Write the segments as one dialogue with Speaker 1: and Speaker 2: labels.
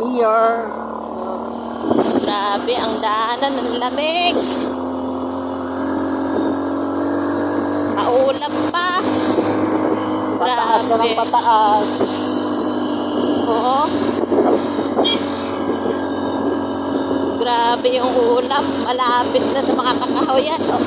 Speaker 1: Here.
Speaker 2: Grabe ang daanan ng lamig. Maulap pa.
Speaker 1: Pataas na ng
Speaker 2: Grabe.
Speaker 1: pataas.
Speaker 2: Oo. Grabe yung ulap. Malapit na sa mga kakahuyan. Oh.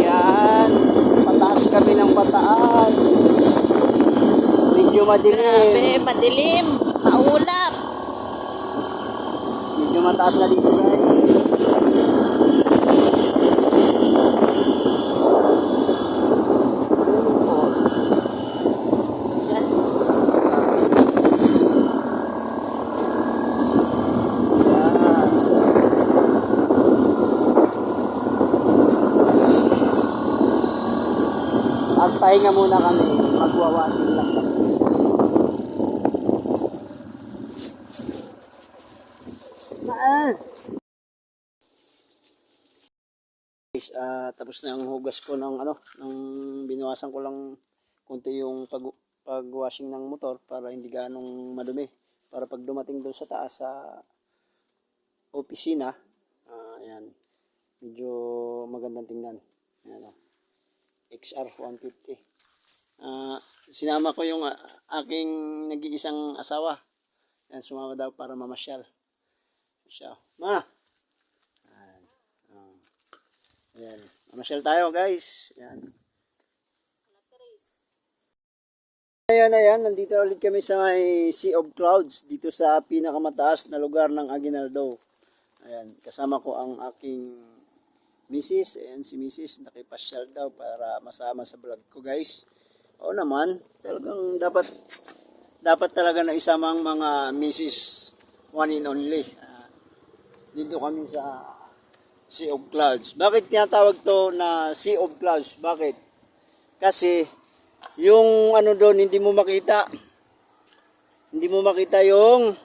Speaker 1: Yan. Pataas kami ng pataas. Medyo madilim.
Speaker 2: Grabe, madilim. Maulap.
Speaker 1: Medyo mataas na dito guys.
Speaker 2: Yan.
Speaker 1: Yan. At pahinga muna kami. Magwawashing lang Ah, tapos na ang hugas ko ng ano, ng binawasan ko lang konti yung pag pag-washing ng motor para hindi ganong madumi. Para pag dumating doon sa taas sa opisina, ah, ayan, medyo magandang tingnan. Ayan, oh. XR 150. Ah, sinama ko yung ah, aking nag-iisang asawa. Yan, sumama daw para mamasyal. Siya. Ma! Ayan. Ah. Ayan. Mamasyal tayo guys. Ayan. Ayan, ayan. Nandito ulit kami sa may Sea of Clouds. Dito sa pinakamataas na lugar ng Aguinaldo. Ayan. Kasama ko ang aking Mrs. Ayan si Mrs. Nakipasyal daw para masama sa vlog ko guys. Oo naman. Talagang dapat dapat talaga na isama ang mga Mrs. One and only. Ah, dito kami sa Sea of Clouds. Bakit tinatawag to na Sea of Clouds? Bakit? Kasi yung ano doon hindi mo makita. Hindi mo makita yung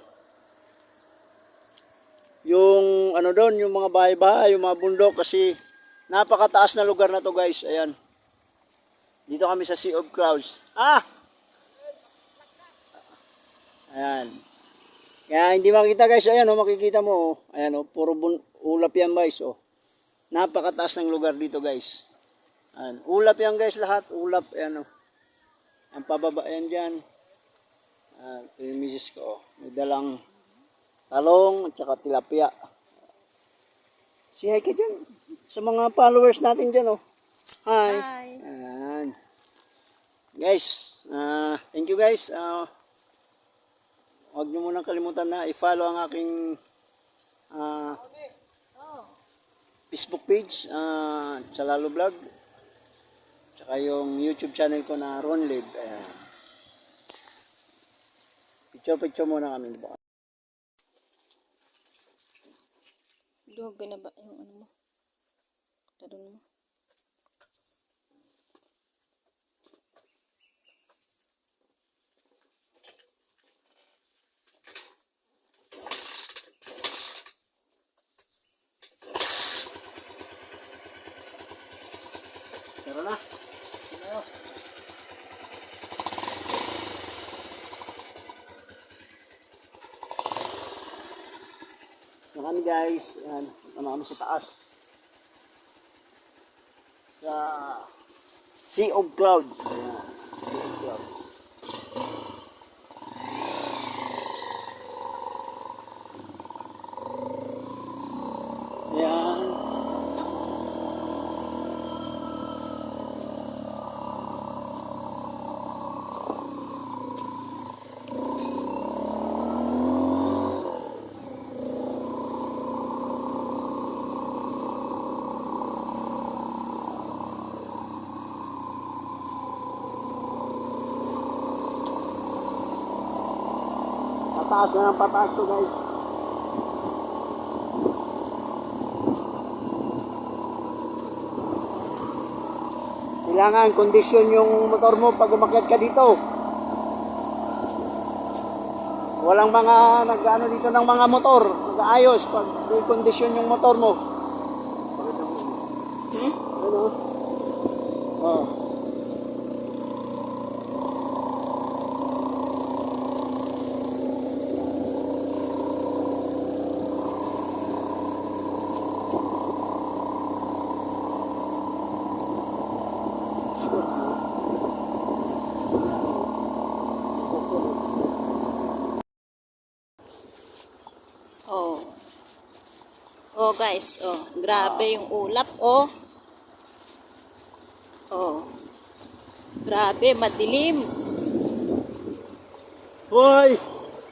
Speaker 1: yung ano doon, yung mga bahay-bahay, yung mga bundok kasi napakataas na lugar na to guys. Ayan. Dito kami sa Sea of Clouds. Ah! Ayan. Kaya hindi makita guys, ayan oh, makikita mo oh. Ayan oh, puro bun- ulap yan guys oh. Napakataas ng lugar dito guys. Ayan, ulap yan guys lahat, ulap ayan oh. Ang pababa yan dyan. Ah, ito yung misis ko oh. May dalang talong at saka tilapia. Si hi ka dyan. Sa mga followers natin dyan oh. Hi.
Speaker 2: Hi.
Speaker 1: Ayan. Guys, ah, thank you guys. Ah, huwag nyo munang kalimutan na i-follow ang aking ah, Facebook page, uh, Chalalo Vlog. Tsaka yung YouTube channel ko na Ron Live. Ayan. Picture-picture muna kami.
Speaker 2: Luwag binaba yung ano mo. Talon mo.
Speaker 1: Kami guys, yan, punta na kami sa taas. Sa Sea of Clouds. Ayan, Sea of Clouds. Ayan. Pataas na ng pataas to guys. Kailangan kondisyon yung motor mo pag umakyat ka dito. Walang mga nag-ano dito ng mga motor, nag-aayos pag kondisyon yung motor mo. Oh.
Speaker 2: Oh. Oh guys, oh, grabe yung ulap, oh. Oh. Grabe, madilim.
Speaker 1: Hoy!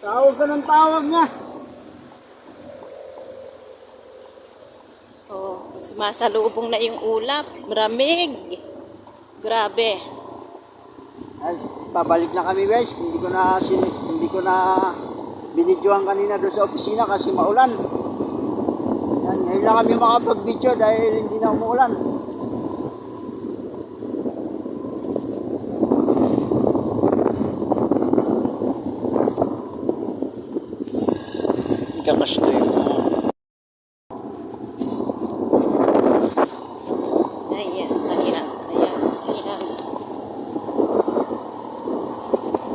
Speaker 1: Tawag ka ng tawag nga!
Speaker 2: Oh, sumasalubong na yung ulap. Maramig. Grabe.
Speaker 1: Ay, pabalik na kami guys. Hindi ko na sin hindi ko na binidyohan kanina doon sa opisina kasi maulan. Yan, ngayon lang kami makapag-video dahil hindi na umuulan. Ikakasto yun.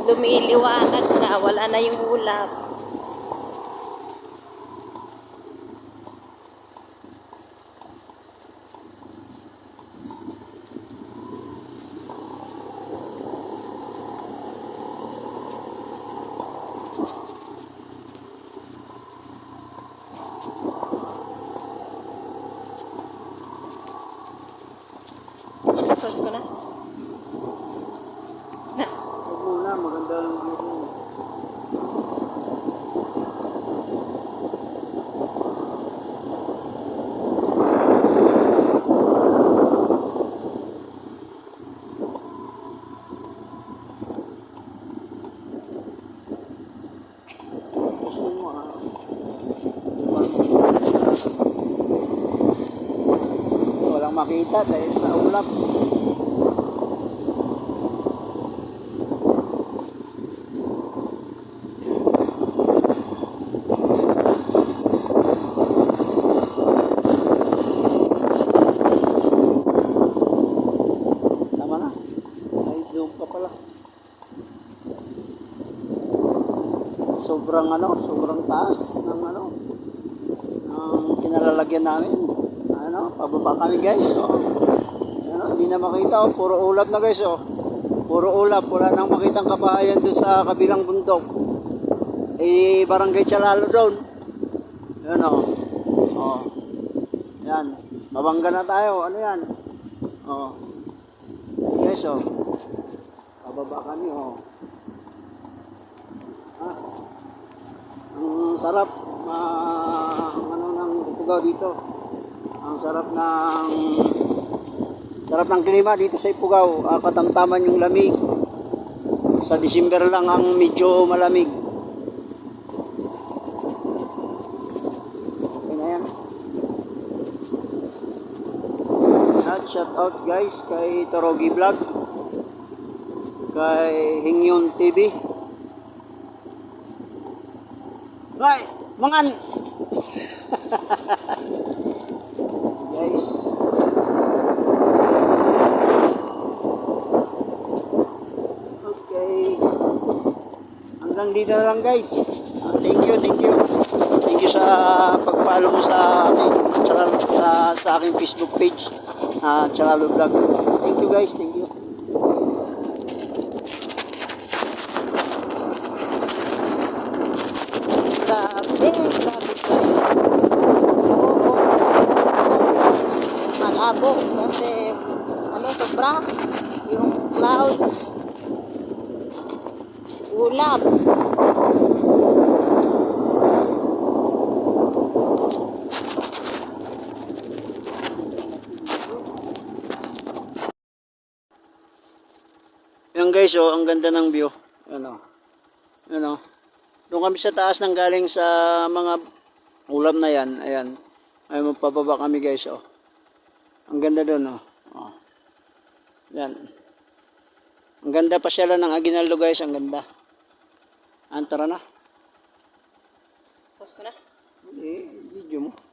Speaker 2: Lumiliwanag na, wala na yung ulap. Tapos ko na. Na.
Speaker 1: Huwag muna, maganda ang view ko. Gusto mo, ah. Walang makita dahil sa ulap. Tama na. Ay, pa pala. Sobrang ano, sobrang taas ng ano, ng kinalalagyan namin. Ano, pababa kami guys. Oh. Ano, hindi na makita. Oh. Puro ulap na guys. Oh. Puro ulap. Wala nang makitang kabahayan doon sa kabilang bundok. Eh, barangay Chalalo doon. Yan oh. Oh. Yan. Mabangga na tayo. Ano yan? Oh. Guys, oh. Pababa kami, oh. Ah. Ang sarap. Ma ano ng Ipugaw dito. Ang sarap ng sarap ng klima dito sa Ipugaw. Ah, katamtaman yung lamig. Sa December lang ang medyo malamig. Okay na shout out guys kay Torogi Vlog. Kay Hingyon TV. Right, mangan. guys. Okay. Hanggang dito na lang guys. Ah, thank you, thank you. Thank you sa pag-follow mo sa aking sa, sa, aking Facebook page. Ah, Charalo Vlog. Thank you guys, thank you.
Speaker 2: Grabe, grabe, grabe. Oo, oo. Malabo kasi ano sobra yung clouds. Ulap.
Speaker 1: Yan guys, oh, ang ganda ng view. Ano? Ano? Doon kami sa taas nang galing sa mga ulam na yan. Ayan. Ay magpababa kami guys, oh. Ang ganda doon, oh. oh. Yan. Ang ganda pa sila ng Aguinaldo guys, ang ganda. Antara na.
Speaker 2: Pause ko na.
Speaker 1: Eh, video mo.